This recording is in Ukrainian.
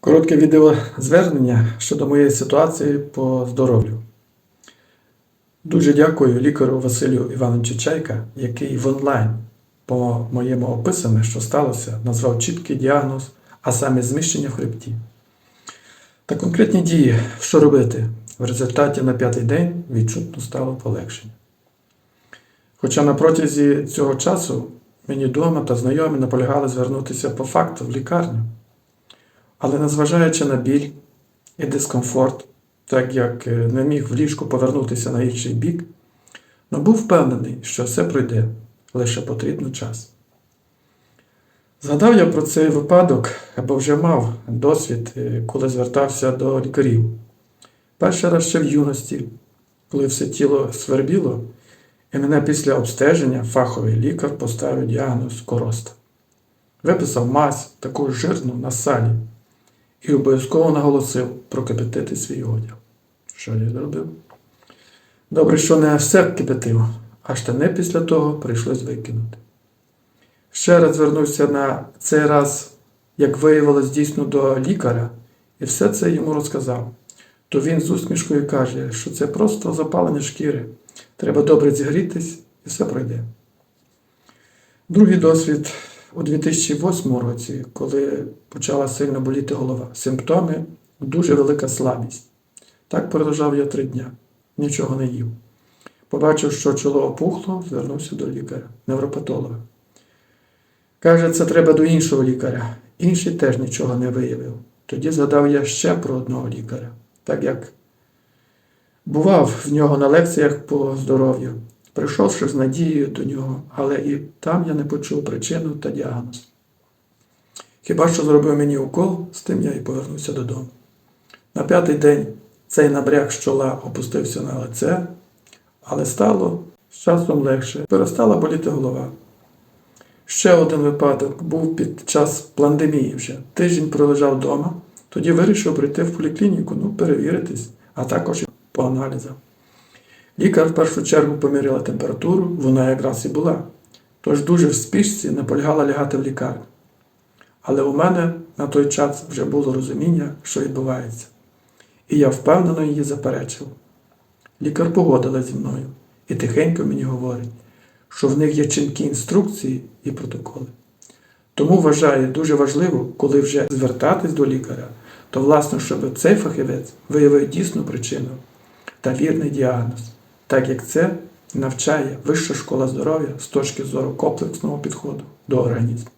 Коротке відеозвернення щодо моєї ситуації по здоров'ю. Дуже дякую лікарю Василю Івановичу Чайка, який в онлайн по моєму описане, що сталося, назвав чіткий діагноз, а саме зміщення в хребті. Та конкретні дії, що робити, в результаті на п'ятий день відчутно стало полегшення. Хоча на протязі цього часу мені вдома та знайомі наполягали звернутися по факту в лікарню. Але незважаючи на біль і дискомфорт, так як е, не міг в ліжку повернутися на інший бік, но був впевнений, що все пройде, лише потрібно час. Згадав я про цей випадок, бо вже мав досвід, е, коли звертався до лікарів. Перший раз ще в юності, коли все тіло свербіло, і мене після обстеження фаховий лікар поставив діагноз короста. Виписав мазь таку жирну на салі і обов'язково наголосив прокипятити свій одяг. Що я зробив? Добре, що не все кипятив, а штани після того прийшлось викинути. Ще раз звернувся на цей раз, як виявилось, дійсно до лікаря, і все це йому розказав. То він з усмішкою каже, що це просто запалення шкіри. Треба добре зігрітись і все пройде. Другий досвід у 2008 році, коли почала сильно боліти голова. Симптоми дуже велика слабість. Так продовжав я три дня, нічого не їв. Побачив, що чоло опухло, звернувся до лікаря, невропатолога. Каже, це треба до іншого лікаря. Інший теж нічого не виявив. Тоді згадав я ще про одного лікаря, так як бував в нього на лекціях по здоров'ю, прийшовши з надією до нього, але і там я не почув причину та діагноз. Хіба що зробив мені укол, з тим я і повернувся додому. На п'ятий день цей набряг з чола опустився на лице, але стало з часом легше, перестала боліти голова. Ще один випадок був під час пандемії вже. Тиждень пролежав вдома, тоді вирішив прийти в поліклініку, ну, перевіритись, а також по аналізам. Лікар в першу чергу поміряла температуру, вона якраз і була. Тож дуже в спішці наполягала лягати в лікарню. Але у мене на той час вже було розуміння, що відбувається. І я впевнено її заперечив. Лікар погодила зі мною і тихенько мені говорить, що в них є чіткі інструкції і протоколи. Тому вважаю дуже важливо, коли вже звертатись до лікаря, то власне, щоб цей фахівець виявив дійсну причину та вірний діагноз, так як це навчає Вища школа здоров'я з точки зору комплексного підходу до організму.